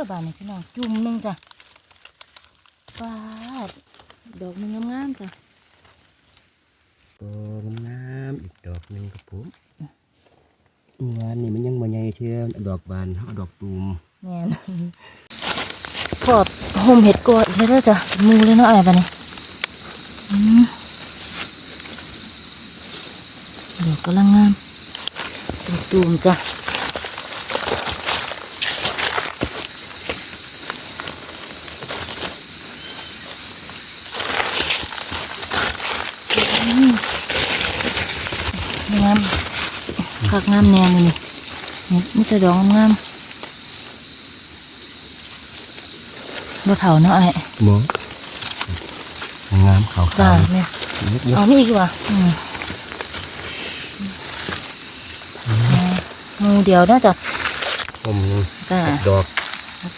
อบานนี้พี่น้องจุ่มหนึงจ้ะปาดดอกหนึงงามๆจ้ะตัวงามๆอีกดอกหนึ่งครับผมงานนี่มันยังบ่ใหญ่เชื่อดอกบานเอาดอกตูมแม่นขอบห่มเห็ดกอดเลยเด้อจ้ะเป็นหมูเลยเนาะไอ้บานนี้อืมดอกกำลังงามตุ่มๆจ้ะ งาม คักงามแนวเลยนี่นี่มีแต่ดอกงามบ่เถาเนาะไอ้หมองงามขาวจ้าๆแม่เล็กเยเอาอะมีอีกว่ะอืมหมูเดียวเนาะจ้ะผมหนึ่งจ้าดอก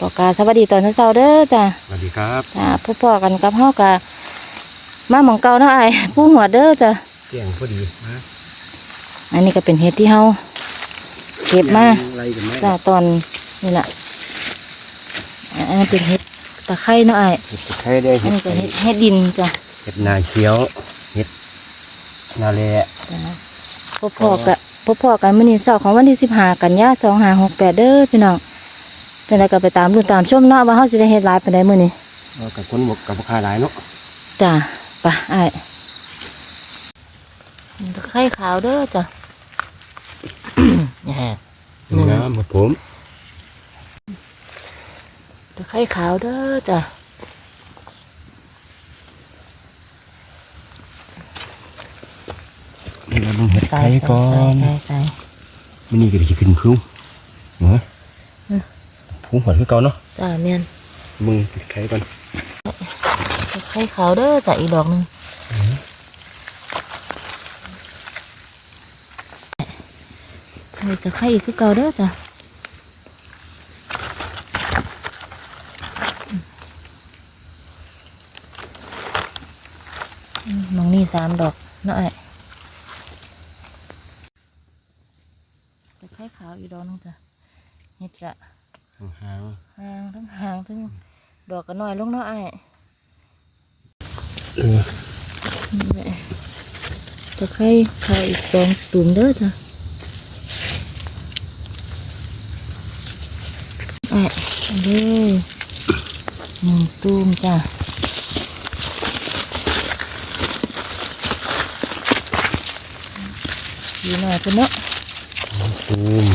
ปอกกาสวัสดีตอนเช้าๆเด้อจ้าสวัสดีครับจ้าพบพอกันกับเฮากะมาหมองเก่าเนาะไอ้ผู้หัวเด้อจ้ะเกี่ยงพอดีนะ อันนี้ก็เป็นเห็ดที่เฮาเก็บมาอะไรกันไหมจ้าตอนนี่แหละอ่าอันนี้เป็นเห็ดตะไคร้เนาะไอ้เห็ดตะไคร้ได้อันเห็ดนี้ก็เห็ดเห็ดดินจ้ะเห็ดนาเขียวเห็ดนาแลจ้ะพบพอกันพบพอกันมื้อนี้เช้าของวันที่สิบห้ากันยาสองห้าหกแปดเด้อพี่น้องเป็นไรก็ไปตามรุ่นตามชมเนาะว่าเฮาสิได้เฮ็ดหลายปานใดมื้อนี้เอากับคนบกกับคาหลายเนาะจ้ะไปไอ้ายตะไคร้ขาวเด้อจ้ะ แหม่งามครับผมตะไคร้ขาวเด้อจ้ะนี่เราลงเห็ดใส่ไข่ใส่ก่อใส่นใส่ใส่มันนี่ก็จะขึ้นคลุ้งเนาะพุ่งหัวคือเก่าเนาะจ้ะแม่นมึงเห็ดไข่ก่อนตะไคร้ขาวเด้อจ้ะอีกดอกหนึง นี่ตะไคร้อีกคือเก่าเด้อจ้ะอืมมองนี่สามดอกเนาะไอ้ตะไคร้ขาวอีกดอกหนึงจ้ะเห็ดละหางหางทั้งหางทั้งดอกก็น้อยลงเนาะไอ้เออนี่แหละตะไคร้ขาวอีกสองตุ่มเด้อจ้ะ ไอ้เอาเด้อหนึ่งตุ่มจ้ะดีหน่อยเพิ่นเนาะตูม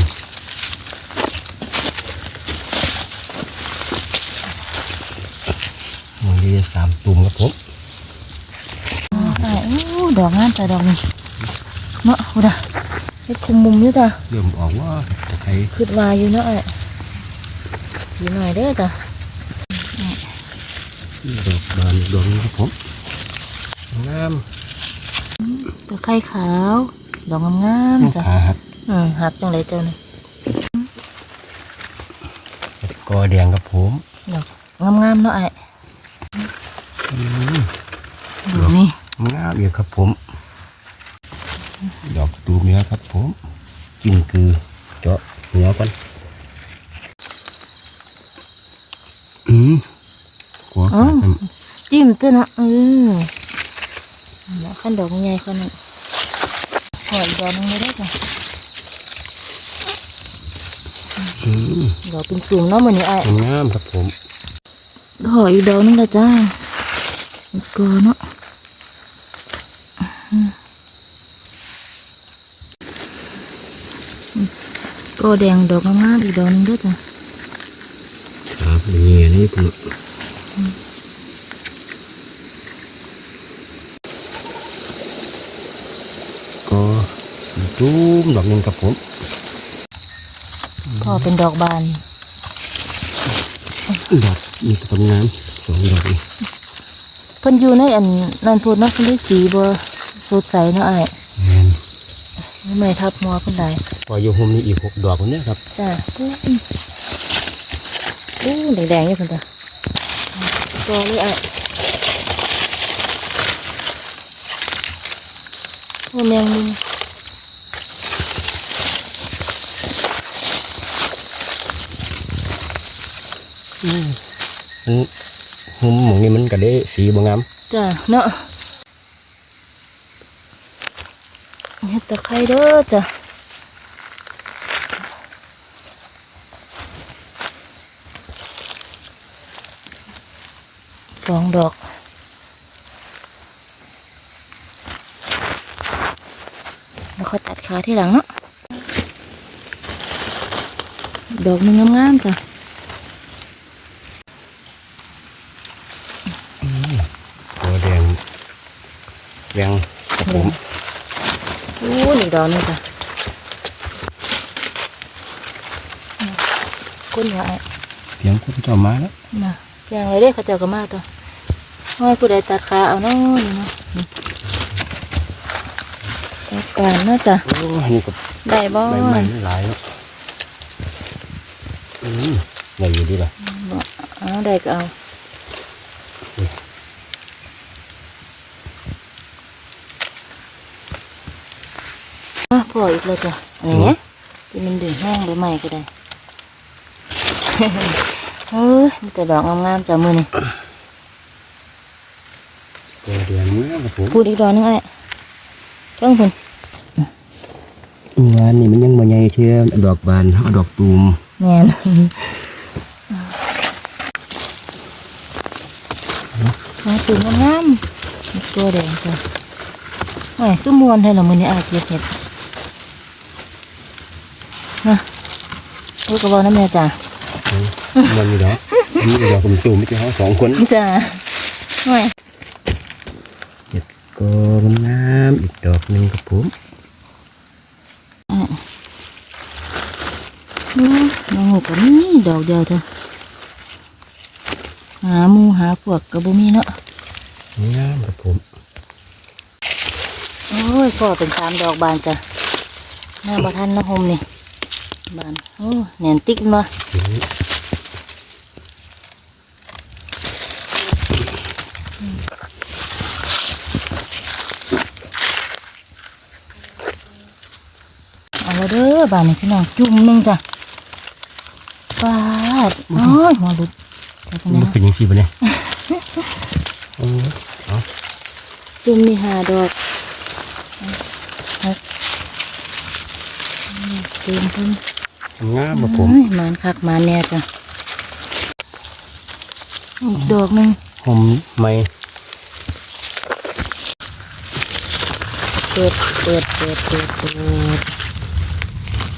มันดีสามตุ่มครับผมไอ้โอ้ดอกงามจ้ะดอกนี้เนาะพูดอะเฮ็ดคุมมุมอยู่จ้ะเริ่มออกว่าตะไคร้ขึ้นวาอยู่เนาะไอ้ ดีหน่อยเด้อจ้ะดอกบานดวงนี้ครับผมงามตะไคร้ขาวดอกงามยังๆจ้ะขาหักอืมหักจังไรเจ้านี่เห็ดกอแดงครับผมดอกงามๆเนาะไอ้อืมดูนี่งามอยู่ครับผม ดอกตูมเนี้ยครับผมกินคือเจาะหัวกันอืม หัวขาดน้ำจิ้มตัวเนาะเออแล้วขั้นดอกใหญ่คนนั้นหอยดอกหนึงเลยได้อจ้ะอืมดอกเป็นตุ่มๆเนาะเหมือนนี่ไอ้งามครับผมหอยดอกหนึงละจ้าอีกตัวเนาะอืมก็แดงดอกงามๆอีกดอกหนึงเด้วยจ้ะครับอย่างนี้นี่ผมก็ ตูมดอกหนึ่งครับผมพอเป็นดอกบานดอกมีกระงามสองดอกนี่เพิ่นอยู่ในอันนั่นพูดเนาะเพิ่นได้สีบ่สดใสเนาะไอ้แมนไม่ทับมัวเพิ่นได้พออยู่โฮมนี่อีกหกดอกคนเนี้ยครับจ้าอู้อู้แดงๆอยู่เพิ่นจ้ะตัวเลยไอ้โอ้แมงมุม มันหุ่มหมองนี้มันก็ได้สีบ่งามจ้ะเนาะเฮ็ดตะไคร้เด้อจ้ะสองดอกแล้วค่อยตัดขาที่หลังเนาะดอกหนึงงามๆจ้ะ ตัวแดง แดงครับผมโอ้นี่ดอกนี่จ้ะก้นหวายเสียงคุณเจ้ามาแล้วน่ะแจ้งเลยเด้เขาเจ้าก็มาตัวห้อยผู้ใดตัดขาเอาเนาะนี่เนาะนี่จัดการเนาะจ้ะโอ้นี่ก็ได้บ่ใบไม้มันหลายเนาะอืมใหญ่อยู่ดีล่ะบ่เอาได้ก็เอา อะพออีกแล้วจ้ะอันนี้ที่มันดึงแห้งใบใหม่ก็ได้เฮ้ยมีแต่ดอกงามๆจ้ะมือนี่ตัวแดงเนาะครับผมพูดอีกดอกหนึงไอ้เจ้าคุณงานนี่มันยังบ่ใหญ่เชื่อดอกบานเอาดอกตูมแงนมาถึงงามๆตัวแดงจ้ะโอ้ยตุ้มมวนให้ละมือนี่อาเก็บเห็ด นะโอ้ยกระบอกน้ำแม่จ้ะมันมีดอกมีดอกตูมๆมีแต่เฮาสองคนจ้ะโอ้ยเจ็ดก็งามอีกดอกหนึงครับผมอืมน้องหกก็มีดอกเดียวเถอะหาหมูหาพวกกระบุมีเนาะงามครับผมโอ้ยพ่อเป็นสามดอกบานจ้ะหน้าบาทันนะโฮมนี่ บานโอ้แหนนติ๊กมาอืมเอาละเด้อบานนี่พี่น้องจุ่มหนึงจ้ะปาดโอ้ยหัวหลุดไปตรงมันี้นเป็นยังสี่ปะเนี่ยโอ้ยเอาจุ่มนี่หาดอกหกเต็มเพิ่น งามครับผมโอ้ยหมานคักหมานแน่จ้ะอีกดอกหนึงหอมไหมเปิดเปิดเปิดเปิดเปิด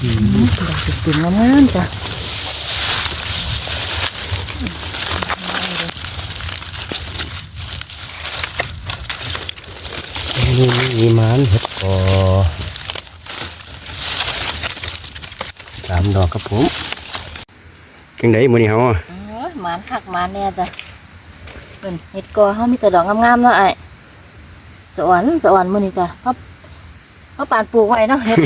อืมดอกติ่มๆงามๆจ้ะนี่มีหมันเห็ดกอสามดอกครับผมจังไดมื้อนี้เฮาอะโอ้ยหมานคักหมานแน่จ้ะเป็นเห็ดกอเขามีแต่ดอกงามๆเนาะไอ้สวรรค์สวรรค์มื้อนี้จ้ะเขาเขาปานปลูกไว้เนาะเห็ด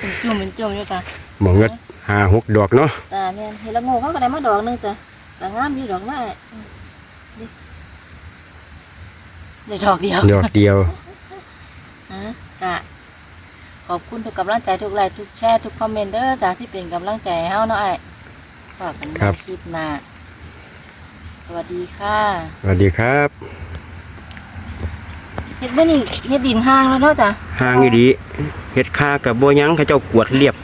เป็นจุ่มเป็นจุ่มอยู่จ้ะหมองเงิดห้าหกดอกเนาะแต่เนี่ยเห็ดละโงกเขาก็ได้มาดอกหนึงจ้ะแต่งามอยู่ดอกน้อยนี่ได้ดอกเดียวดอกเดียวฮะกะ ขอบคุณทุกกำลังใจทุกไลค์ทุกแชร์ทุกคอมเมนต์เด้อจ้าที่เป็นกำลังใจให้เฮาเนาะไอ้ฝากกันในคลิปหน้าสวัสดีค่ะสวัสดีครับเฮ็ดบ่นี่เฮ็ดดินห้างแล้วเนาะจ้ะ ห่างอีดีเฮ็ดค่ากับบัวยังเขาเจ้ากวดเรียบ